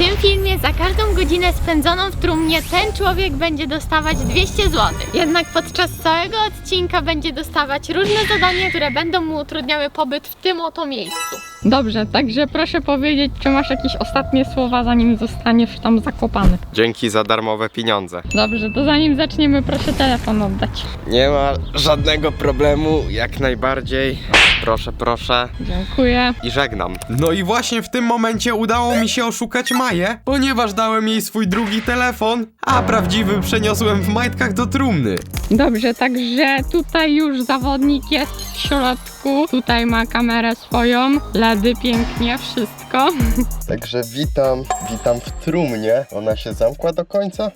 tym filmie za każdą godzinę spędzoną w trumnie ten człowiek będzie dostawać 200 zł. Jednak podczas całego odcinka będzie dostawać różne zadania, które będą mu utrudniały pobyt w tym oto miejscu. Dobrze, także proszę powiedzieć, czy masz jakieś ostatnie słowa, zanim zostaniesz tam zakopany. Dzięki za darmowe pieniądze. Dobrze, to zanim zaczniemy, proszę telefon oddać. Nie ma żadnego problemu, jak najbardziej. Proszę, proszę. Dziękuję. I żegnam. No i właśnie w tym momencie udało mi się oszukać Maję, ponieważ dałem jej swój drugi telefon, a prawdziwy przeniosłem w majtkach do trumny. Dobrze, także tutaj już zawodnik jest w środku. Tutaj ma kamerę swoją, Pięknie, wszystko. Także witam, witam w trumnie. Ona się zamkła do końca?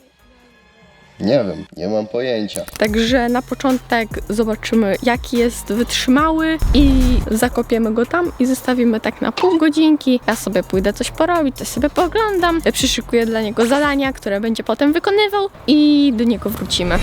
Nie wiem, nie mam pojęcia. Także na początek zobaczymy, jaki jest wytrzymały i zakopiemy go tam i zostawimy tak na pół godzinki. Ja sobie pójdę coś porobić, coś sobie pooglądam, przyszykuję dla niego zadania, które będzie potem wykonywał i do niego wrócimy.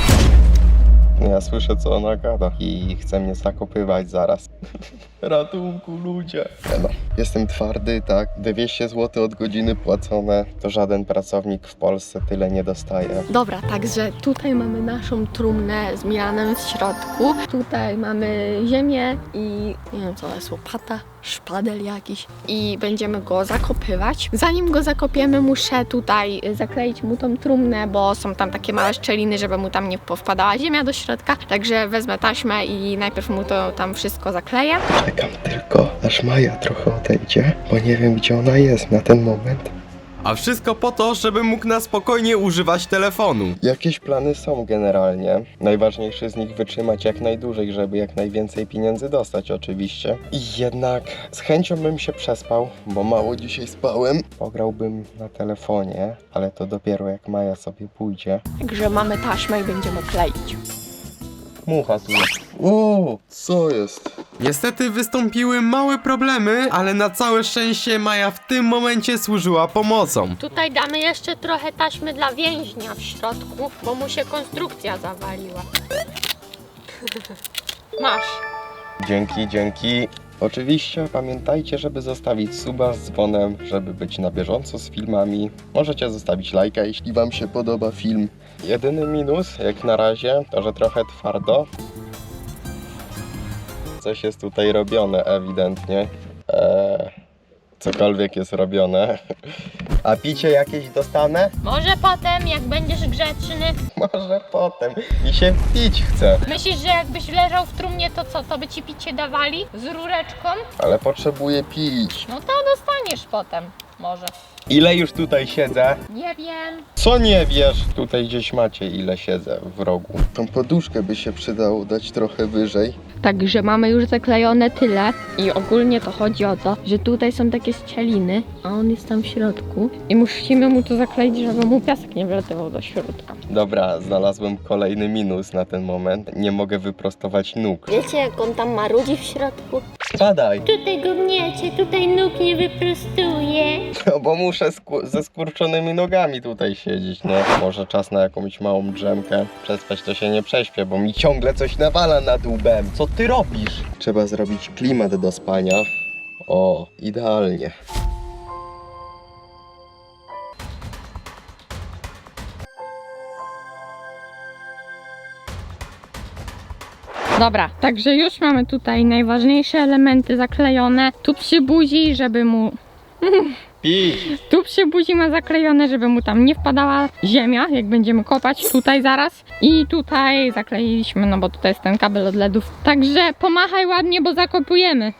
No Ja słyszę, co ona gada i chce mnie zakopywać zaraz. Ratunku, ludzie. No, jestem twardy, tak. 200 zł od godziny płacone. To żaden pracownik w Polsce tyle nie dostaje. Dobra, także tutaj mamy naszą trumnę z Milanem w środku. Tutaj mamy ziemię i nie wiem co to jest, łopata, szpadel jakiś. I będziemy go zakopywać. Zanim go zakopiemy, muszę tutaj zakleić mu tą trumnę, bo są tam takie małe szczeliny, żeby mu tam nie powpadała ziemia do środka. Także wezmę taśmę i najpierw mu to tam wszystko zakleję. Czekam tylko, aż Maja trochę odejdzie, bo nie wiem, gdzie ona jest na ten moment. A wszystko po to, żeby mógł na spokojnie używać telefonu. Jakieś plany są generalnie. Najważniejsze z nich wytrzymać jak najdłużej, żeby jak najwięcej pieniędzy dostać oczywiście. I jednak z chęcią bym się przespał, bo mało dzisiaj spałem. Pograłbym na telefonie, ale to dopiero jak Maja sobie pójdzie. Także mamy taśmę i będziemy kleić. Mucha tu jest. O, co jest? Niestety wystąpiły małe problemy, ale na całe szczęście Maja w tym momencie służyła pomocą. Tutaj damy jeszcze trochę taśmy dla więźnia w środku, bo mu się konstrukcja zawaliła. Masz. Dzięki, dzięki. Oczywiście pamiętajcie, żeby zostawić suba z dzwonem, żeby być na bieżąco z filmami. Możecie zostawić lajka, jeśli Wam się podoba film. Jedyny minus, jak na razie, to że trochę twardo. Coś jest tutaj robione ewidentnie. Eee, cokolwiek jest robione. A picie jakieś dostanę? Może potem, jak będziesz grzeczny. Może potem. Mi się pić chce. Myślisz, że jakbyś leżał w trumnie, to co, to by ci picie dawali? Z rureczką? Ale potrzebuję pić. No to dostaniesz potem. Może. Ile już tutaj siedzę? Nie wiem. Co nie wiesz? Tutaj gdzieś macie ile siedzę w rogu. Tą poduszkę by się przydało dać trochę wyżej. Także mamy już zaklejone tyle i ogólnie to chodzi o to, że tutaj są takie ścieliny, a on jest tam w środku I musimy mu to zakleić, żeby mu piasek nie wlatywał do środka. Dobra, znalazłem kolejny minus na ten moment. Nie mogę wyprostować nóg. Wiecie jak on tam marudzi w środku? Spadaj! Tutaj go gniecie, tutaj nóg nie wyprostuje. No bo muszę sku- ze skurczonymi nogami tutaj siedzieć, no. Może czas na jakąś małą drzemkę. Przespać to się nie prześpię, bo mi ciągle coś nawala nad łbem. Co ty robisz? Trzeba zrobić klimat do spania. O, idealnie. Dobra, także już mamy tutaj najważniejsze elementy zaklejone. Tu przy buzi, żeby mu... Tu przy buzi ma zaklejone, żeby mu tam nie wpadała ziemia, jak będziemy kopać tutaj zaraz. I tutaj zakleiliśmy, no bo tutaj jest ten kabel od LEDów. Także pomachaj ładnie, bo zakopujemy.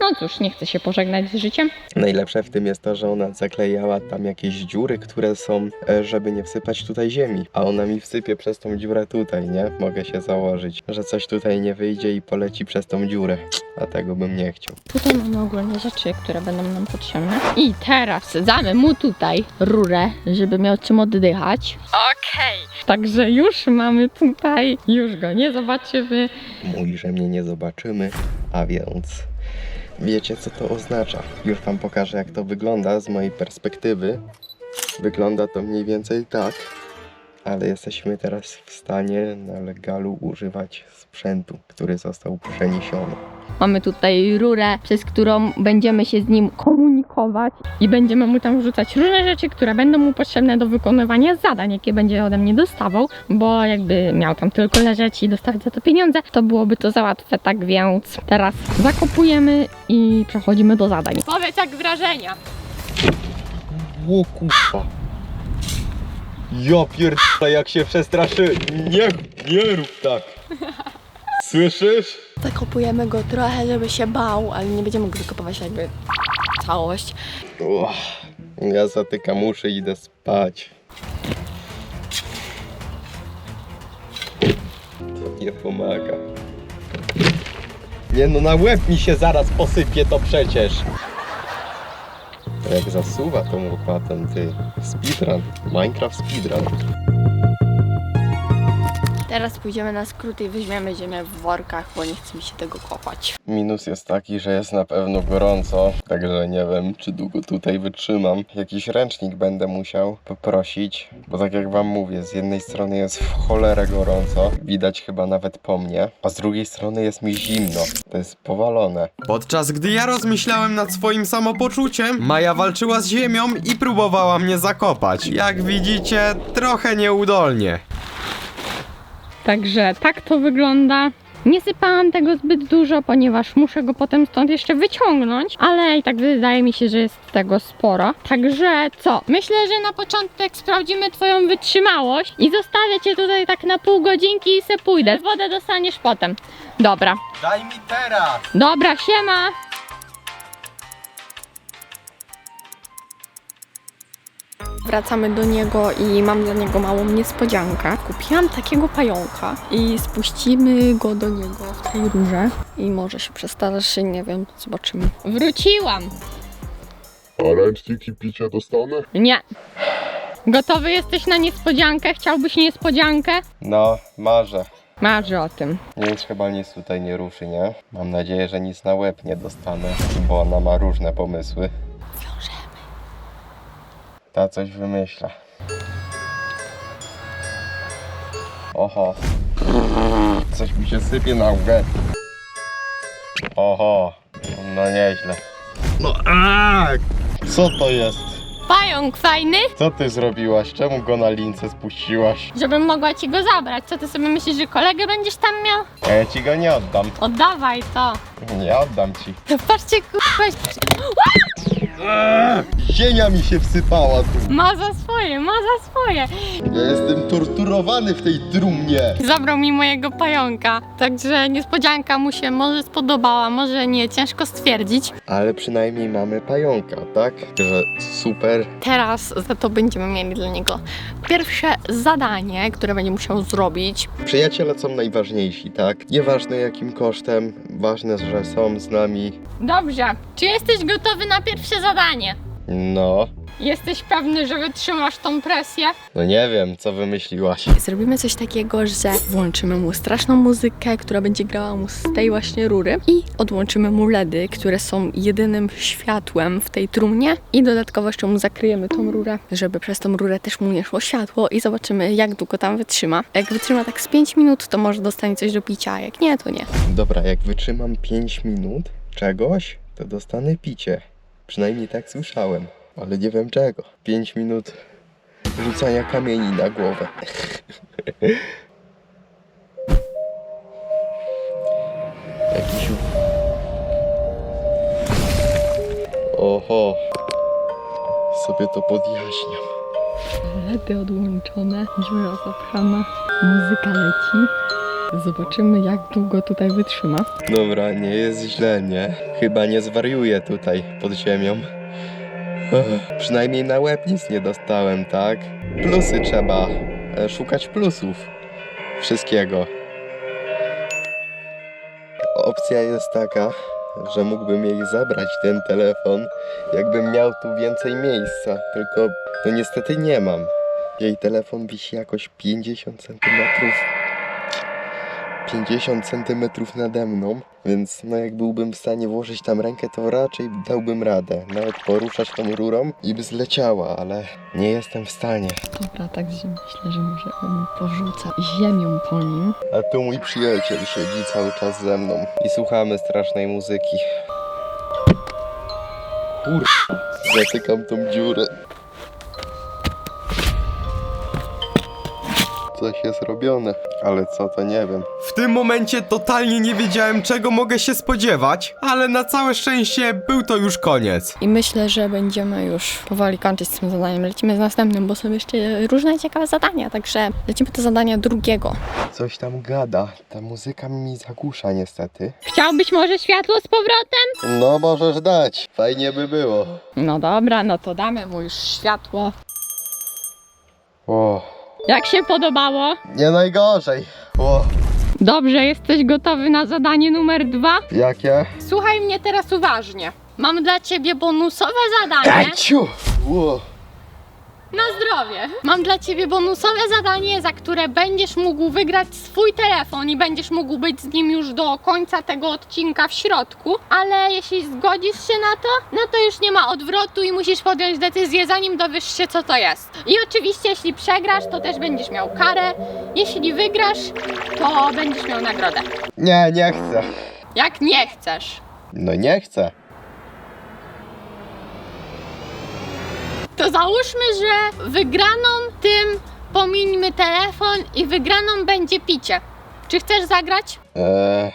No cóż, nie chcę się pożegnać z życiem. Najlepsze w tym jest to, że ona zaklejała tam jakieś dziury, które są, e, żeby nie wsypać tutaj ziemi. A ona mi wsypie przez tą dziurę tutaj, nie? Mogę się założyć, że coś tutaj nie wyjdzie i poleci przez tą dziurę. A tego bym nie chciał. Tutaj mamy ogólnie rzeczy, które będą nam potrzebne. I teraz wsadzamy mu tutaj rurę, żeby miał czym oddychać. Okej. Także już mamy tutaj, już go nie zobaczymy. Mówi, że mnie nie zobaczymy, a więc wiecie co to oznacza. Już wam pokażę jak to wygląda z mojej perspektywy. Wygląda to mniej więcej tak, ale jesteśmy teraz w stanie na legalu używać sprzętu, który został przeniesiony. Mamy tutaj rurę, przez którą będziemy się z nim komunikować i będziemy mu tam wrzucać różne rzeczy, które będą mu potrzebne do wykonywania zadań, jakie będzie ode mnie dostawał, bo jakby miał tam tylko leżeć i dostawać za to pieniądze, to byłoby to za łatwe, tak więc teraz zakopujemy i przechodzimy do zadań. Powiedz jak wrażenia. O kurwa. Ja pierdolę, jak się przestraszy. Nie, nie rób tak. Słyszysz? Zakopujemy go trochę, żeby się bał, ale nie będziemy go zakopywać jakby całość. Uch, ja zatykam uszy i idę spać. To nie pomaga. Nie no, na łeb mi się zaraz posypie to przecież. Jak zasuwa tą łopatą, ty. Speedrun. Minecraft speedrun. Teraz pójdziemy na skróty i weźmiemy ziemię w workach, bo nie chce mi się tego kopać. Minus jest taki, że jest na pewno gorąco, także nie wiem, czy długo tutaj wytrzymam. Jakiś ręcznik będę musiał poprosić, bo tak jak wam mówię, z jednej strony jest w cholerę gorąco, widać chyba nawet po mnie, a z drugiej strony jest mi zimno. To jest powalone. Podczas gdy ja rozmyślałem nad swoim samopoczuciem, Maja walczyła z ziemią i próbowała mnie zakopać. Jak widzicie, trochę nieudolnie. Także tak to wygląda. Nie sypałam tego zbyt dużo, ponieważ muszę go potem stąd jeszcze wyciągnąć, ale i tak wydaje mi się, że jest tego sporo. Także co? Myślę, że na początek sprawdzimy twoją wytrzymałość i zostawię cię tutaj tak na pół godzinki i se pójdę. Wodę dostaniesz potem. Dobra, Daj mi teraz! dobra, siema! Wracamy do niego i mam dla niego małą niespodziankę. Kupiłam takiego pająka i spuścimy go do niego w tej rurze i może się przestarszy, nie wiem, zobaczymy. Wróciłam. A ręczniki picia dostanę? Nie. Gotowy jesteś na niespodziankę? Chciałbyś niespodziankę? No, marzę. Marzę o tym. Nic chyba nic tutaj nie ruszy, nie? Mam nadzieję, że nic na łeb nie dostanę, bo ona ma różne pomysły. Ta coś wymyśla. Oho. Coś mi się sypie na łeb. Oho. No nieźle. No aaa! Co to jest? Pająk fajny, Co ty zrobiłaś? Czemu go na lince spuściłaś? żebym mogła ci go zabrać. Co ty sobie myślisz, że kolegę będziesz tam miał? A ja ci go nie oddam. Oddawaj to. Nie oddam ci. Patrzcie, kurwa, Ziemia mi się wsypała tu. ma za swoje, ma za swoje. Ja jestem torturowany w tej trumnie. Zabrał mi mojego pająka, także niespodzianka mu się może spodobała, może nie, ciężko stwierdzić. Ale przynajmniej mamy pająka, tak? Że super. Teraz za to będziemy mieli dla niego pierwsze zadanie, które będzie musiał zrobić. Przyjaciele są najważniejsi, tak? Nieważne jakim kosztem, ważne, że są z nami. Dobrze, czy jesteś gotowy na pierwsze zadanie? No, Jesteś pewny, że wytrzymasz tą presję? no nie wiem, co wymyśliłaś. Zrobimy coś takiego, że włączymy mu straszną muzykę, która będzie grała mu z tej właśnie rury i odłączymy mu LEDy, które są jedynym światłem w tej trumnie i dodatkowo jeszcze mu zakryjemy tą rurę, żeby przez tą rurę też mu nie szło światło i zobaczymy jak długo tam wytrzyma. Jak wytrzyma tak z 5 minut, to może dostanie coś do picia, a jak nie, to nie. Dobra, jak wytrzymam 5 minut czegoś, to dostanę picie. Przynajmniej tak słyszałem, ale nie wiem czego. 5 minut rzucania kamieni na głowę. Jakiś... Oho. Sobie to podjaśniam. LEDy odłączone, dziura zapchana, muzyka leci. Zobaczymy jak długo tutaj wytrzyma. Dobra, nie jest źle, nie? Chyba nie zwariuję tutaj pod ziemią. Przynajmniej na łeb nic nie dostałem, tak? Plusy trzeba e, szukać plusów wszystkiego. Opcja jest taka, że mógłbym jej zabrać ten telefon, jakbym miał tu więcej miejsca, tylko no niestety nie mam. Jej telefon wisi jakoś 50 centymetrów 50 centymetrów nade mną, Więc no jak byłbym w stanie włożyć tam rękę, to raczej dałbym radę. Nawet poruszać tą rurą i by zleciała, ale nie jestem w stanie. Dobra, także myślę, że może on porzuca ziemią po nim. A tu mój przyjaciel siedzi cały czas ze mną i słuchamy strasznej muzyki. Kur... Zatykam tą dziurę. Coś jest robione, ale co to nie wiem. W tym momencie totalnie nie wiedziałem czego mogę się spodziewać, ale na całe szczęście był to już koniec. I myślę, że będziemy już powoli kończyć z tym zadaniem. Lecimy z następnym, bo są jeszcze różne ciekawe zadania, także lecimy do zadania drugiego. Coś tam gada. Ta muzyka mi zagłusza niestety. Chciałbyś może światło z powrotem? No możesz dać. Fajnie by było. No dobra, no to damy mu już światło. O, Jak się podobało? nie najgorzej. O, Dobrze, jesteś gotowy na zadanie numer dwa? jakie? Słuchaj mnie teraz uważnie. Mam dla ciebie bonusowe zadanie. Eciu! O, Na zdrowie. Mam dla ciebie bonusowe zadanie, za które będziesz mógł wygrać swój telefon i będziesz mógł być z nim już do końca tego odcinka w środku. Ale jeśli zgodzisz się na to, no to już nie ma odwrotu i musisz podjąć decyzję, zanim dowiesz się, co to jest. I oczywiście, jeśli przegrasz, to też będziesz miał karę. Jeśli wygrasz, to będziesz miał nagrodę. nie, nie chcę. Jak nie chcesz. No nie chcę. To załóżmy, że wygraną tym pomińmy telefon i wygraną będzie picie. Czy chcesz zagrać? Eee.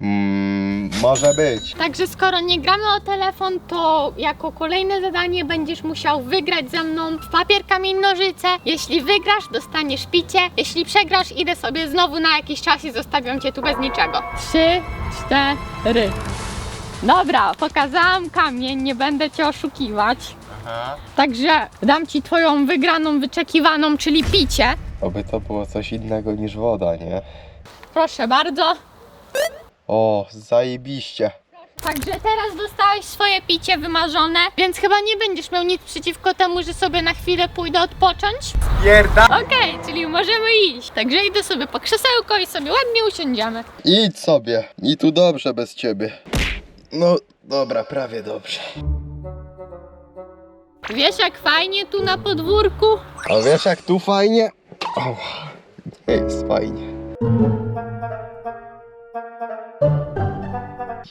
Mm, może być. Także skoro nie gramy o telefon, to jako kolejne zadanie będziesz musiał wygrać ze mną w papier, kamień, nożyce. Jeśli wygrasz, dostaniesz picie. Jeśli przegrasz, idę sobie znowu na jakiś czas i zostawiam cię tu bez niczego. Trzy, cztery. Dobra, pokazałam kamień, nie będę cię oszukiwać. Także dam ci twoją wygraną, wyczekiwaną, czyli picie. Oby to było coś innego niż woda, nie? Proszę bardzo. O, zajebiście. Także teraz dostałeś swoje picie wymarzone, więc chyba nie będziesz miał nic przeciwko temu, że sobie na chwilę pójdę odpocząć. Pierda! Okej, czyli możemy iść. Także idę sobie po krzesełko i sobie ładnie usiądziemy. Idź sobie. I tu dobrze bez ciebie. No, dobra, prawie dobrze. Wiesz jak fajnie tu na podwórku? A wiesz jak tu fajnie? O, nie jest fajnie.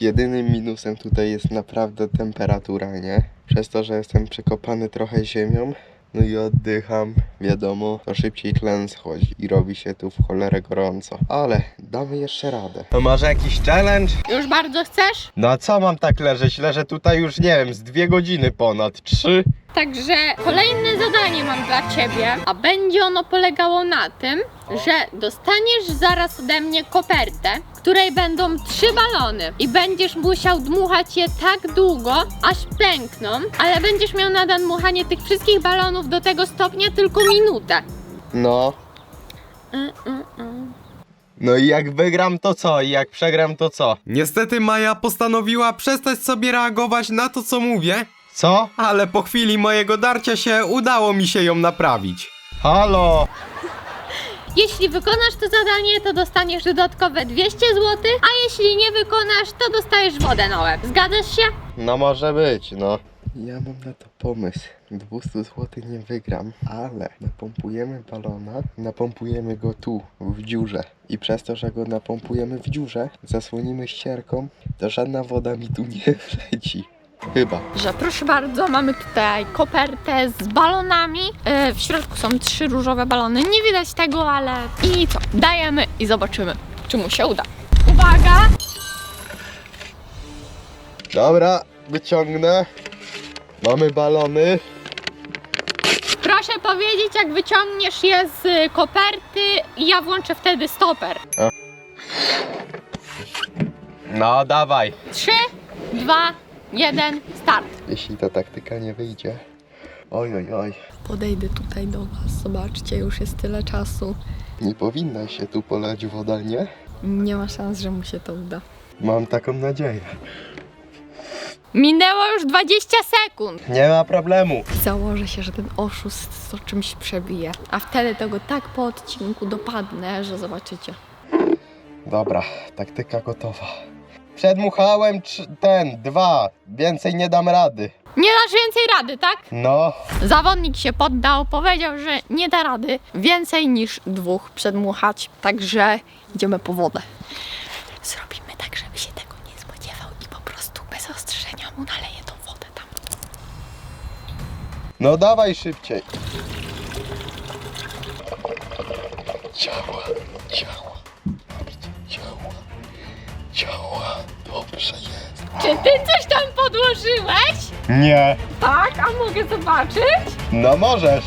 Jedynym minusem tutaj jest naprawdę temperatura, nie? Przez to, że jestem przekopany trochę ziemią, no i oddycham, wiadomo, to szybciej tlen schodzi i robi się tu w cholerę gorąco. Ale damy jeszcze radę. To może jakiś challenge? Już bardzo chcesz? No a co mam tak leżeć? Leżę tutaj już, nie wiem, z dwie godziny ponad, trzy. Także kolejne zadanie mam dla ciebie, a będzie ono polegało na tym, że dostaniesz zaraz ode mnie kopertę, której będą trzy balony i będziesz musiał dmuchać je tak długo, aż pękną, ale będziesz miał na dmuchanie tych wszystkich balonów do tego stopnia tylko minutę. No, Mm, mm, mm. no i jak wygram to co? I jak przegram to co? Niestety Maja postanowiła przestać sobie reagować na to co mówię, Co? ale po chwili mojego darcia się udało mi się ją naprawić. Halo! Jeśli wykonasz to zadanie, to dostaniesz dodatkowe 200 zł, a jeśli nie wykonasz, to dostajesz wodę na łeb. Zgadzasz się? No może być, no. Ja mam na to pomysł. 200 zł nie wygram, ale napompujemy balona, napompujemy go tu, w dziurze. I przez to, że go napompujemy w dziurze, zasłonimy ścierką, to żadna woda mi tu nie wleci. Chyba. Że proszę bardzo, mamy tutaj kopertę z balonami. E, w środku są trzy różowe balony. Nie widać tego, ale i co? Dajemy i zobaczymy, czy mu się uda. Uwaga! Dobra, wyciągnę. Mamy balony. Proszę powiedzieć, jak wyciągniesz je z y, koperty i ja włączę wtedy stoper. No, dawaj. 3, 2, 1, start. Jeśli ta taktyka nie wyjdzie. Oj, oj, oj. Podejdę tutaj do Was, zobaczcie, już jest tyle czasu. Nie powinna się tu polać woda, nie? Nie ma szans, że mu się to uda. Mam taką nadzieję. Minęło już 20 sekund. Nie ma problemu. Założę się, że ten oszust to czymś przebije. A wtedy tego tak po odcinku dopadnę, że zobaczycie. Dobra, taktyka gotowa. Przedmuchałem trz- ten, dwa. Więcej nie dam rady. Nie dasz więcej rady, tak? No, Zawodnik się poddał, powiedział, że nie da rady. Więcej niż dwóch przedmuchać, także idziemy po wodę. Zrobimy tak, żeby się tego nie spodziewał i po prostu bez ostrzeżenia mu naleję tą wodę tam. no dawaj szybciej. Działa, działa. Dobrze jest. Czy ty coś tam podłożyłeś? Nie. Tak, a mogę zobaczyć? No możesz.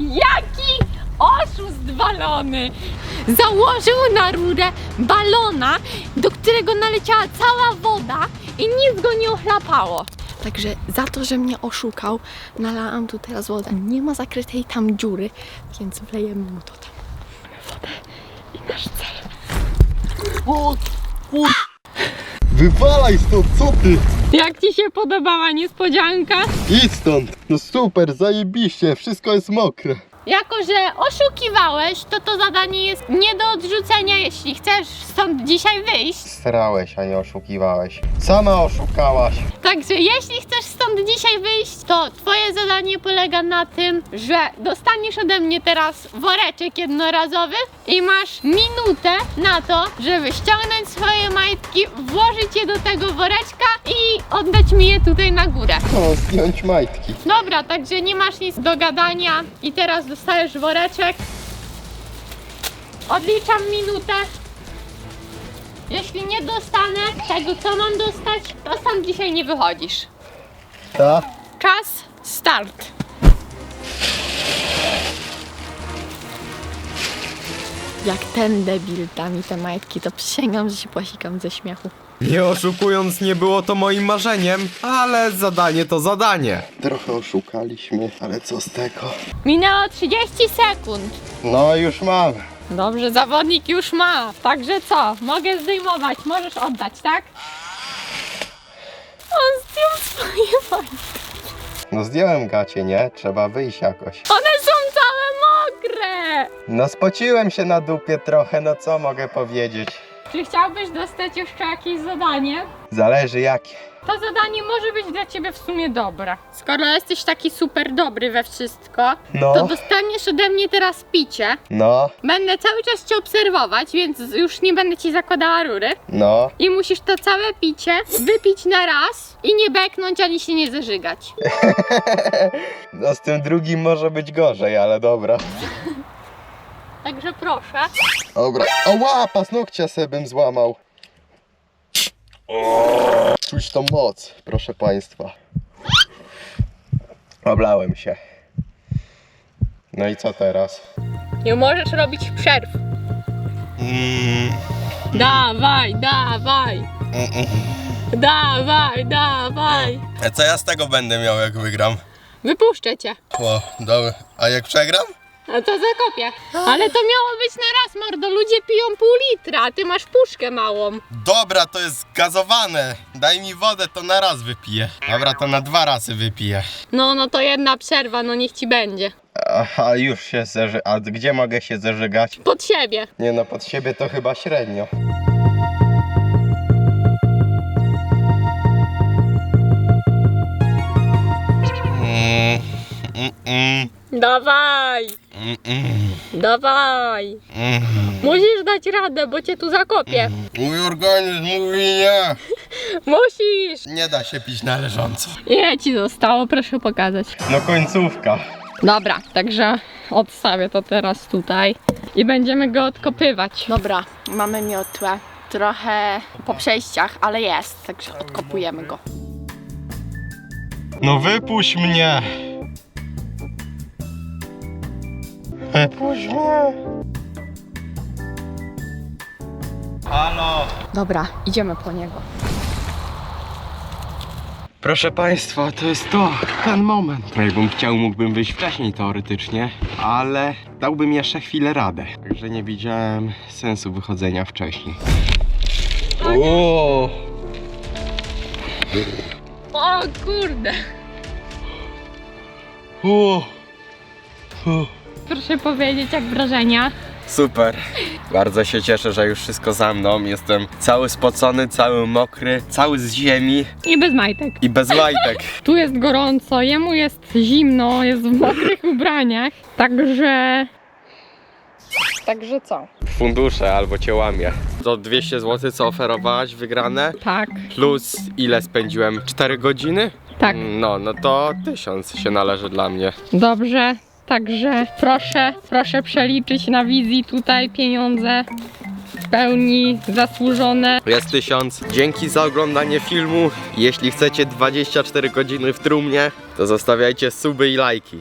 Jaki oszust balony! Założył na rurę balona, do którego naleciała cała woda i nic go nie ochlapało. Także za to, że mnie oszukał, nalałam tu teraz wodę. Nie ma zakrytej tam dziury, więc wlejemy mu to tam. Wodę i nasz cel. Wywalaj stąd, co ty? Jak ci się podobała niespodzianka? Idź stąd. No super, zajebiście, wszystko jest mokre. Jako, że oszukiwałeś, to to zadanie jest nie do odrzucenia, jeśli chcesz stąd dzisiaj wyjść. Starałeś, a nie oszukiwałeś. Sama oszukałaś. Także jeśli chcesz stąd dzisiaj wyjść, to twoje zadanie polega na tym, że dostaniesz ode mnie teraz woreczek jednorazowy i masz minutę na to, żeby ściągnąć swoje majtki, włożyć je do tego woreczka i oddać mi je tutaj na górę. O, zdjąć majtki. Dobra, także nie masz nic do gadania i teraz dostajesz woreczek. Odliczam minutę. Jeśli nie dostanę tego, co mam dostać, to sam dzisiaj nie wychodzisz. Ta? Czas, start. Jak ten debil da mi te majtki, to przysięgam, że się posikam ze śmiechu. Nie oszukując, nie było to moim marzeniem, ale zadanie to zadanie. Trochę oszukaliśmy, ale co z tego? Minęło 30 sekund. No już mam. Dobrze, zawodnik już ma. Także co? Mogę zdejmować, możesz oddać, tak? On zdjął swoje fajne. No zdjąłem gacie, nie? Trzeba wyjść jakoś. One są całe mokre. No spociłem się na dupie trochę, no co mogę powiedzieć? Czy chciałbyś dostać jeszcze jakieś zadanie? Zależy jakie. To zadanie może być dla ciebie w sumie dobre. Skoro jesteś taki super dobry we wszystko, No, to dostaniesz ode mnie teraz picie. no, Będę cały czas cię obserwować, więc już nie będę ci zakładała rury. no. I musisz to całe picie wypić na raz i nie beknąć ani się nie zażygać. No z tym drugim może być gorzej, ale dobra. Także proszę. Dobra. Ała, paznokcia sobie bym złamał. Czuć tą moc, proszę państwa. Oblałem się. No i co teraz? Nie możesz robić przerw. Dawaj, dawaj. Dawaj, dawaj. A co ja z tego będę miał, jak wygram? Wypuszczę cię. O, dobra. A jak przegram? A to zakopię. Ale to miało być na raz, mordo. Ludzie piją pół litra, a ty masz puszkę małą. Dobra, to jest gazowane. Daj mi wodę, to na raz wypiję. Dobra, to na dwa razy wypiję. No, no to jedna przerwa, no niech ci będzie. Aha, już się zeży... A gdzie mogę się zeżygać? Pod siebie. Nie no, pod siebie to chyba średnio. Mm, mm, mm, Dawaj, dawaj. Musisz dać radę, bo cię tu zakopię. Mój organizm mówi nie. Musisz. Nie da się pić na leżąco. Ile ci zostało? Proszę pokazać. No końcówka. Dobra, także odstawię to teraz tutaj i będziemy go odkopywać. Dobra, mamy miotłę. Trochę po przejściach, ale jest, także odkopujemy go. No wypuść mnie. Halo. Dobra, idziemy po niego. Proszę Państwa, to jest to, ten moment. Jakbym chciał, mógłbym wyjść wcześniej teoretycznie, ale dałbym jeszcze chwilę radę. Także nie widziałem sensu wychodzenia wcześniej. O. O kurde. O, Proszę powiedzieć, jak wrażenia. super. Bardzo się cieszę, że już wszystko za mną. Jestem cały spocony, cały mokry, cały z ziemi I bez majtek. i bez majtek. Tu jest gorąco, jemu jest zimno, jest w mokrych ubraniach. Także. Także co? Fundusze albo cię łamie. To 200 zł, co oferowałaś, wygrane. Tak, Plus ile spędziłem? 4 godziny? tak. No, no to 1000 się należy dla mnie. Dobrze. Także proszę, proszę przeliczyć na wizji tutaj pieniądze w pełni zasłużone. Jest 1000. Dzięki za oglądanie filmu. Jeśli chcecie 24 godziny w trumnie, to zostawiajcie suby i lajki.